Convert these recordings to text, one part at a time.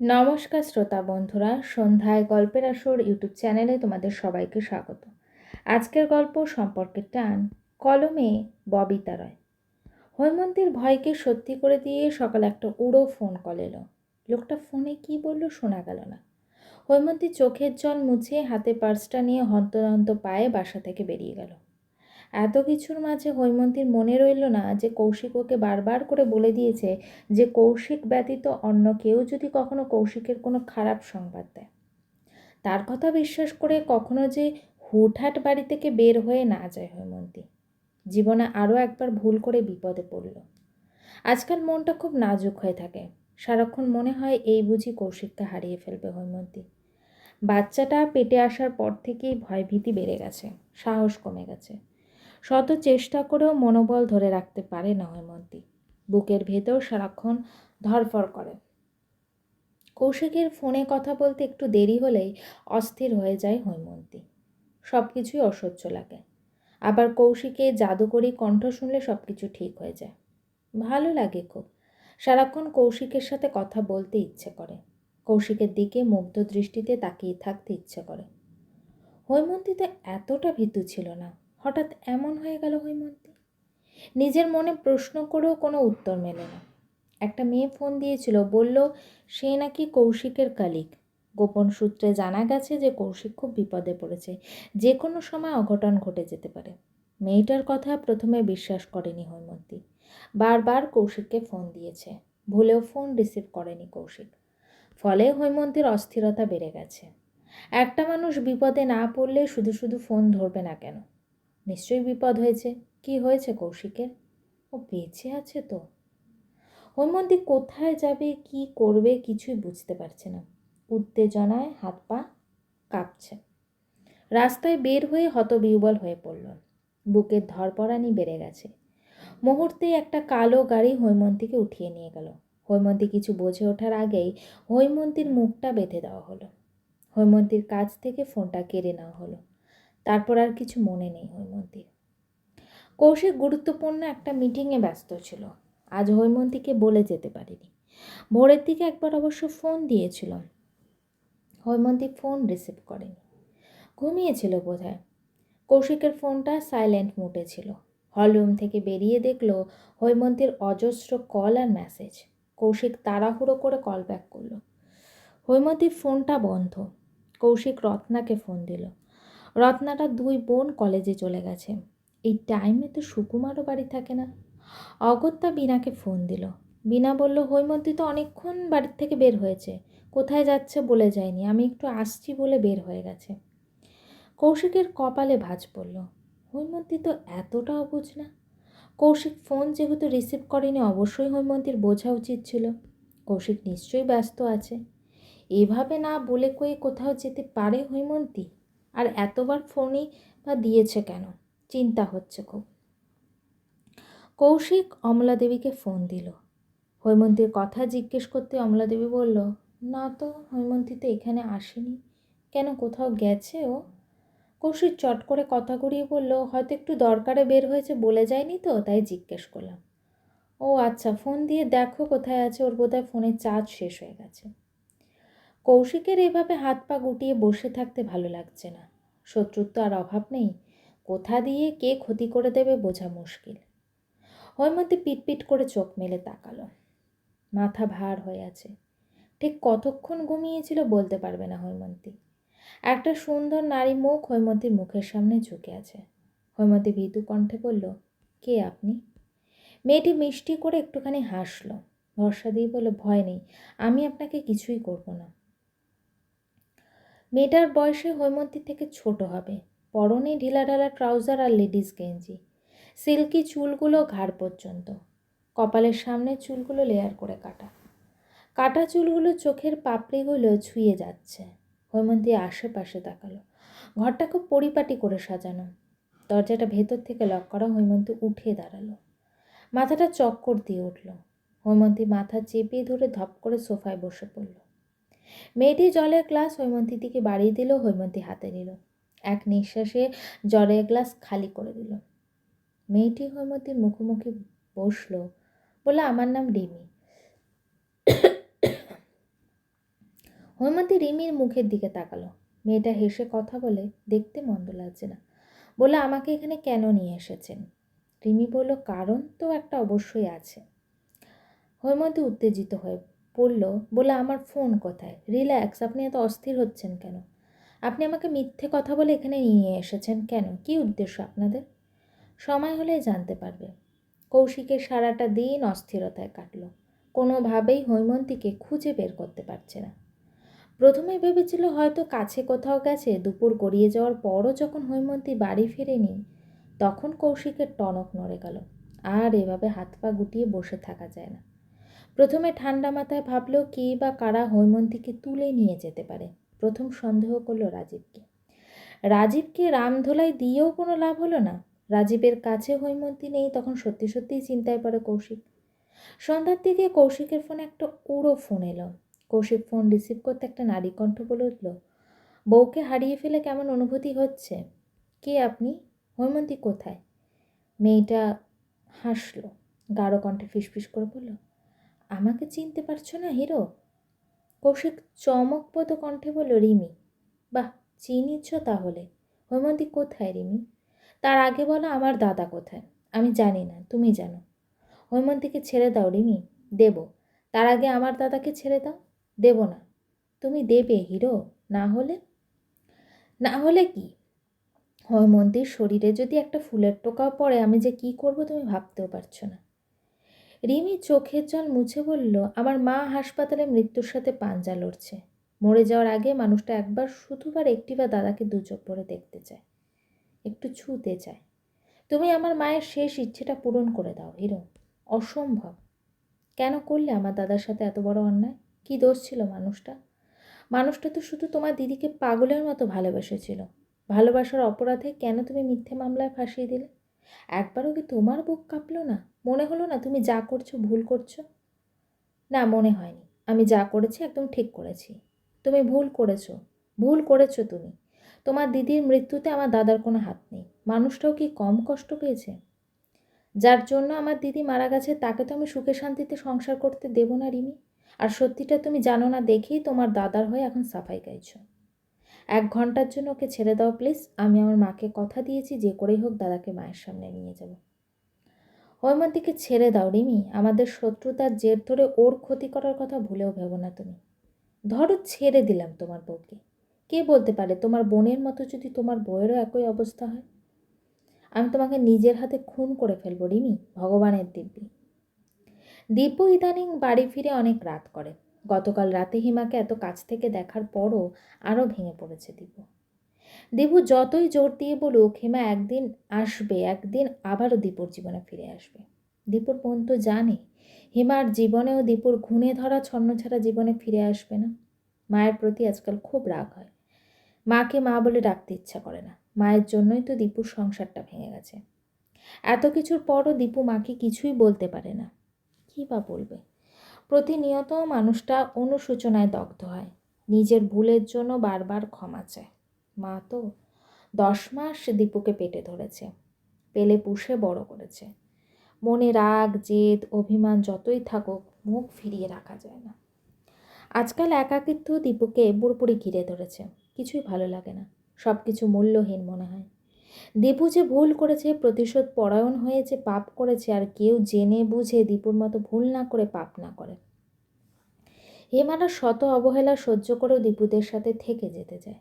নমস্কার শ্রোতা বন্ধুরা, সন্ধ্যায় গল্পের আসর ইউটিউব চ্যানেলে তোমাদের সবাইকে স্বাগত। আজকের গল্প সম্পর্কে টান, কলমে ববিতা রয়। হৈমন্তীর ভয়কে সত্যি করে দিয়ে সকালে একটা উড়ো ফোন কল এলো। লোকটা ফোনে কি বলল শোনা গেল না। হৈমন্তী চোখের জল মুছে হাতে পার্সটা নিয়ে হন্তদন্ত পায়ে বাসা থেকে বেরিয়ে গেল। এত কিছুর মাঝে হৈমন্তীর মনে রইল না যে কৌশিক ওকে বারবার করে বলে দিয়েছে যে কৌশিক ব্যতীত অন্য কেউ যদি কখনো কৌশিকের কোনো খারাপ সংবাদ দেয়। তার কথা বিশ্বাস করে কখনো যে হুটহাট বাড়ি থেকে বের হয়ে না যায় হৈমন্তী। জীবনে আরও একবার ভুল করে বিপদে পড়ল। আজকাল মনটা খুব নাজুক হয়ে থাকে। সারাক্ষণ মনে হয় এই বুঝি কৌশিককে হারিয়ে ফেলবে হৈমন্তী। বাচ্চাটা পেটে আসার পর থেকেই ভয়ভীতি বেড়ে গেছে, সাহস কমে গেছে। শত চেষ্টা করেও মনোবল ধরে রাখতে পারে না হৈমন্তী বুকের ভেতর সারাক্ষণ ধরফর করে। কৌশিকের ফোনে কথা বলতে একটু দেরি হলেই অস্থির হয়ে যায় হৈমন্তী। সব কিছুই অসহ্য লাগে। আবার কৌশিকে জাদুকরি কণ্ঠ শুনলে সব কিছু ঠিক হয়ে যায়। ভালো লাগে খুব। সারাক্ষণ কৌশিকের সাথে কথা বলতে ইচ্ছে করে। কৌশিকের দিকে মুগ্ধ দৃষ্টিতে তাকিয়ে থাকতে ইচ্ছে করে। হৈমন্তী তো এতটা ভীতু ছিল না। হঠাৎ এমন হয়ে গেল হৈমন্তী। নিজের মনে প্রশ্ন করেও কোনো উত্তর মেলে না। একটা মেয়ে ফোন দিয়েছিল, বলল, সে নাকি কৌশিকের কালিক। গোপন সূত্রে জানা গেছে যে কৌশিক খুব বিপদে পড়েছে। যে কোনো সময় অঘটন ঘটে যেতে পারে। মেয়েটার কথা প্রথমে বিশ্বাস করেনি হৈমন্তী। বারবার কৌশিককে ফোন দিয়েছে। ভুলেও ফোন রিসিভ করেনি কৌশিক। ফলে হৈমন্তীর অস্থিরতা বেড়ে গেছে। একটা মানুষ বিপদে না পড়লে শুধু শুধু ফোন ধরবে না কেন? নিশ্চয়ই বিপদ হয়েছে। কি হয়েছে কৌশিকের? ও বেঁচে আছে তো। হৈমন্তী কোথায় যাবে, কি করবে কিছুই বুঝতে পারছে না। উত্তেজনায় হাত পা কাঁপছে। রাস্তায় বের হয়ে হতবিহবল হয়ে পড়ল। বুকের ধরপড়ানি বেড়ে গেছে। মুহূর্তে একটা কালো গাড়ি হৈমন্তীকে উঠিয়ে নিয়ে গেল। হৈমন্তী কিছু বোঝে ওঠার আগেই হৈমন্তীর মুখটা বেঁধে দেওয়া হলো। হৈমন্তীর কাছ থেকে ফোনটা কেড়ে নেওয়া হলো। তারপর আর কিছু মনে নেই হৈমন্তীর কৌশিক গুরুত্বপূর্ণ একটা মিটিংয়ে ব্যস্ত ছিল। আজ হৈমন্তীকে বলে যেতে পারিনি। ভোরের দিকে একবার অবশ্য ফোন দিয়েছিল। হৈমন্তী ফোন রিসিভ করেনি। ঘুমিয়েছিল বোধ হয় কৌশিকের ফোনটা সাইলেন্ট মুটে ছিল। হলরুম থেকে বেরিয়ে দেখল হৈমন্তীর অজস্র কল আর মেসেজ কৌশিক তাড়াহুড়ো করে কল ব্যাক করল। হৈমন্তীর ফোনটা বন্ধ। কৌশিক রত্নাকে ফোন দিল। রত্নাটা দুই বোন কলেজে চলে গেছে। এই টাইমে তো সুকুমারও বাড়ি থাকে না। অগত্যা বিনাকে ফোন দিল। বিনা বলল, হৈমন্তী তো অনেকক্ষণ বাড়ির থেকে বের হয়েছে। কোথায় যাচ্ছে বলে যায়নি। আমি একটু আসছি বলে বের হয়ে গেছে। কৌশিকের কপালে ভাঁজ পড়ল। হৈমন্তী তো এতটা অবুঝ না। কৌশিক ফোন যেহেতু রিসিভ করেনি, অবশ্যই হৈমন্তীর বোঝা উচিত ছিল। কৌশিক নিশ্চয়ই ব্যস্ত আছে। এভাবে না বলে কয়ে কোথাও যেতে পারে হৈমন্তী? আর এতবার ফোনই বা দিয়েছে কেন? চিন্তা হচ্ছে খুব। কৌশিক অমলা দেবীকে ফোন দিল। হৈমন্তীর কথা জিজ্ঞেস করতে অমলা দেবী বলল, না তো, হৈমন্তী তো এখানে আসেনি। কেন, কোথাও গেছে ও? কৌশিক চট করে কথা ঘুরিয়ে বলল, হয়তো একটু দরকারে বের হয়েছে, বলে যায়নি তো, তাই জিজ্ঞেস করলাম। ও আচ্ছা ফোন দিয়ে দেখো কোথায় আছে, ওর বোধহয় ফোনের চার্জ শেষ হয়ে গেছে। কৌশিকের এভাবে হাত পা গুটিয়ে বসে থাকতে ভালো লাগছে না। শত্রুর তো আর অভাব নেই। কোথা দিয়ে কে ক্ষতি করে দেবে বোঝা মুশকিল। হৈমন্তী পিটপিট করে চোখ মেলে তাকালো। মাথা ভার হয়ে আছে। ঠিক কতক্ষণ ঘুমিয়েছিল বলতে পারবে না হৈমন্তী। একটা সুন্দর নারী মুখ হৈমন্তীর মুখের সামনে ঝুঁকে আছে। হৈমন্তী ভীতু কণ্ঠে বলল, কে আপনি? মেয়েটি মিষ্টি করে একটুখানি হাসলো। ভরসা দিয়ে বলল, ভয় নেই। আমি আপনাকে কিছুই করব না। মেয়েটার বয়সে হৈমন্তী থেকে ছোট হবে। পরনে ঢিলাঢালা ট্রাউজার আর লেডিস গেঞ্জি। সিল্কি চুলগুলো ঘাড় পর্যন্ত। কপালের সামনে চুলগুলো লেয়ার করে কাটা। কাটা চুলগুলো চোখের পাপড়িগুলো ছুঁয়ে যাচ্ছে। হৈমন্তী আশেপাশে তাকালো। ঘরটা খুব পরিপাটি করে সাজানো। দরজাটা ভেতর থেকে লক করা হৈমন্তী উঠে দাঁড়াল। মাথাটা চক্কর দিয়ে উঠল। হৈমন্তী মাথা চেপে ধরে ধপ করে সোফায় বসে পড়ল। মেয়েটি জলের গ্লাস হৈমন্তীর দিকে বাড়িয়ে দিল, হৈমন্তী হাতে নিল। এক নিঃশ্বাসে জলের গ্লাস খালি করে দিল। মেয়েটি হৈমন্তীর মুখোমুখি বসল বলে আমার নাম রিমি। হৈমন্তী রিমির মুখের দিকে তাকালো। মেয়েটা হেসে কথা বলে, দেখতে মন্দ লাগছে না। বলে আমাকে এখানে কেন নিয়ে এসেছেন? রিমি বলল, কারণ তো একটা অবশ্যই আছে। হৈমন্তী উত্তেজিত হয়ে পড়ল বলে আমার ফোন কোথায়? রিল্যাক্স, আপনি এত অস্থির হচ্ছেন কেন? আপনি আমাকে মিথ্যে কথা বলে এখানে নিয়ে এসেছেন কেন? কি উদ্দেশ্য আপনাদের? সময় হলেই জানতে পারবে। কৌশিকের সারাটা দিন অস্থিরতায় কাটল। কোনোভাবেই হৈমন্তীকে খুঁজে বের করতে পারছে না। প্রথমে ভেবেছিল হয়তো কাছে কোথাও গেছে, দুপুর গড়িয়ে যাওয়ার পরও যখন হৈমন্তী বাড়ি ফিরেনি, তখন কৌশিকের টনক নড়ে গেল। আর এভাবে হাত পা গুটিয়ে বসে থাকা যায় না। প্রথমে ঠান্ডা মাথায় ভাবলেও কে বা কারা হৈমন্তীকে তুলে নিয়ে যেতে পারে। প্রথম সন্দেহ করল রাজীবকে। রাজীবকে রামধোলাই দিয়েও কোনো লাভ হলো না। রাজীবের কাছে হৈমন্তী নেই, তখন সত্যি সত্যিই চিন্তায় পড়ে কৌশিক। সন্ধ্যার দিকে কৌশিকের ফোনে একটা উড়ো ফোন এলো। কৌশিক ফোন রিসিভ করতে একটা নারী কণ্ঠ বলে উঠল, বউকে হারিয়ে ফেলে কেমন অনুভূতি হচ্ছে? কে আপনি? হৈমন্তী কোথায়? মেয়েটা হাসলো, গাঢ় কণ্ঠে ফিসফিস করে বলল আমাকে চিনতে পারছ না, হিরো? কৌশিক চমকপদ কণ্ঠে বলল, রিমি। বাহ চিনিছ তাহলে। হৈমন্তী কোথায় রিমি? তার আগে বলো আমার দাদা কোথায়। আমি জানি না, তুমি জানো। হৈমন্তীকে ছেড়ে দাও, রিমি। দেব। তার আগে আমার দাদাকে ছেড়ে দাও? দেব না। তুমি দেবে, হিরো? না হলে? না হলে কি? হৈমন্তীর শরীরে যদি একটা ফুলের টোকাও পড়ে, আমি যে কি করব তুমি ভাবতেও পারছ না। রিমি চোখের জল মুছে বলল, আমার মা হাসপাতালে মৃত্যুর সাথে পাঞ্জা লড়ছে। মরে যাওয়ার আগে মানুষটা একবার শুধুবার একটি বা দাদাকে দু চোখ পরে দেখতে চায়। একটু ছুতে চায়। তুমি আমার মায়ের শেষ ইচ্ছেটা পূরণ করে দাও হিরো অসম্ভব। কেন করলে আমার দাদার সাথে এত বড় অন্যায়? কি দোষ ছিল মানুষটা? মানুষটা তো শুধু তোমার দিদিকে পাগলের মতো ভালোবেসেছিল। ভালোবাসার অপরাধে কেন তুমি মিথ্যে মামলায় ফাঁসিয়ে দিলে? একবারও কি তোমার বুক কাঁপলো না? মনে হলো না তুমি যা করছ ভুল করছ? না, মনে হয়নি। আমি যা করেছি একদম ঠিক করেছি। তুমি ভুল করেছ। ভুল করেছ তুমি। তোমার দিদির মৃত্যুতে আমার দাদার কোনো হাত নেই। মানুষটাও কি কম কষ্ট পেয়েছে? যার জন্য আমার দিদি মারা গেছে, তাকে তো আমি সুখে শান্তিতে সংসার করতে দেবো না, রিমি। আর সত্যিটা তুমি জানো না দেখেই তোমার দাদার হয়ে এখন সাফাই গাইছো। এক ঘণ্টার জন্য ওকে ছেড়ে দাও, প্লিজ। আমি আমার মাকে কথা দিয়েছি, যে করেই হোক দাদাকে মায়ের সামনে নিয়ে যাব। হৈমন্তীকে ছেড়ে দাও, রিমি। আমাদের শত্রুতার জের ধরে ওর ক্ষতি করার কথা ভুলেও ভেবো না তুমি। ধরো ছেড়ে দিলাম তোমার বউকে কে বলতে পারে, তোমার বোনের মতো যদি তোমার বউয়েরও একই অবস্থা হয়? আমি তোমাকে নিজের হাতে খুন করে ফেলব, রিমি। ভগবানের দিব্যি। দীপু ইদানিং বাড়ি ফিরে অনেক রাত করে। গতকাল রাতে হিমাকে এত কাছ থেকে দেখার পরও আরও ভেঙে পড়েছে দীপু। দীপু যতই জোর দিয়ে বলুক, হিমা একদিন আসবে, একদিন আবারও দীপুর জীবনে ফিরে আসবে। দীপুর বোন তো জানে, হিমার জীবনেও দীপুর ঘুণে ধরা ছন্ন ছাড়া জীবনে ফিরে আসবে না। মায়ের প্রতি আজকাল খুব রাগ হয়। মাকে মা বলে ডাকতে ইচ্ছা করে না। মায়ের জন্যই তো দীপুর সংসারটা ভেঙে গেছে। এত কিছুর পরও দীপু মাকে কিছুই বলতে পারে না। কী বা বলবে? প্রতিনিয়ত মানুষটা অনুশোচনায় দগ্ধ হয়। নিজের ভুলের জন্য বারবার ক্ষমা চায়। মা তো দশ মাস দীপুকে পেটে ধরেছে, পেলে পুষে বড় করেছে। মনে রাগ, জেদ, অভিমান যতই থাকুক, মুখ ফিরিয়ে রাখা যায় না। আজকাল একাকিত্ব দীপুকে পুরোপুরি ঘিরে ধরেছে। কিছুই ভালো লাগে না। সব কিছু মূল্যহীন মনে হয়। দীপু যে ভুল করেছে, প্রতিশোধ পরায়ণ হয়ে যে পাপ করেছে, আর কেউ জেনে বুঝে দীপুর মতো ভুল না করে পাপ না করে। হেমারা শত অবহেলা সহ্য করেও দীপুদের সাথে থেকে যেতে চায়।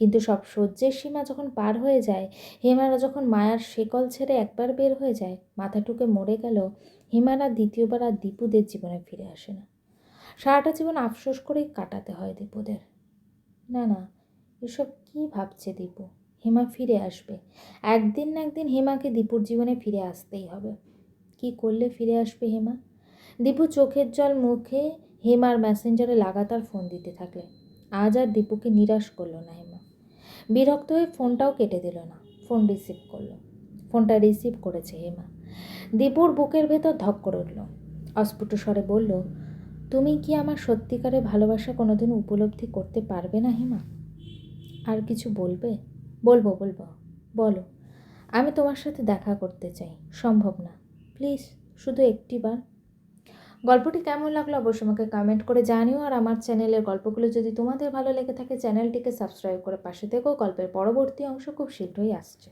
কিন্তু সব সহ্যের সীমা যখন পার হয়ে যায়, হেমারা যখন মায়ার শেকল ছেড়ে একবার বের হয়ে যায় মাথা টুকে মরে গেল, হেমারা দ্বিতীয়বার আর দীপুদের জীবনে ফিরে আসে না। সারাটা জীবন আফসোস করেই কাটাতে হয় দীপুদের। না না, এসব কী ভাবছে দীপু? হেমা ফিরে আসবে। একদিন না একদিন হেমাকে দীপুর জীবনে ফিরে আসতেই হবে। কি করলে ফিরে আসবে হেমা? দীপু চোখের জল মুখে হেমার মেসেঞ্জারে লাগাতার ফোন দিতে থাকলে। আজ আর দীপুকে নিরাশ করল না হেমা। বিরক্ত হয়ে ফোনটাও কেটে দিল না। ফোন রিসিভ করল। ফোনটা রিসিভ করেছে হেমা। দীপুর বুকের ভেতর ধক করে উঠল। অস্ফুট স্বরে বলল, তুমি কি আমার সত্যিকারের ভালোবাসা কোনোদিন উপলব্ধি করতে পারবে না হেমা? আর কিছু বলবে? বলব বলব, বলো। আমি তোমার সাথে দেখা করতে চাই, সম্ভব না। প্লিজ, শুধু একটিবার। গল্পটি কেমন লাগল অবশ্যই আমাকে কমেন্ট করে জানিও আর আমার চ্যানেলের গল্পগুলো যদি তোমাদের ভালো লেগে থাকে চ্যানেলটিকে সাবস্ক্রাইব করে পাশে থেকেও গল্পের পরবর্তী অংশ খুব শীঘ্রই আসছে।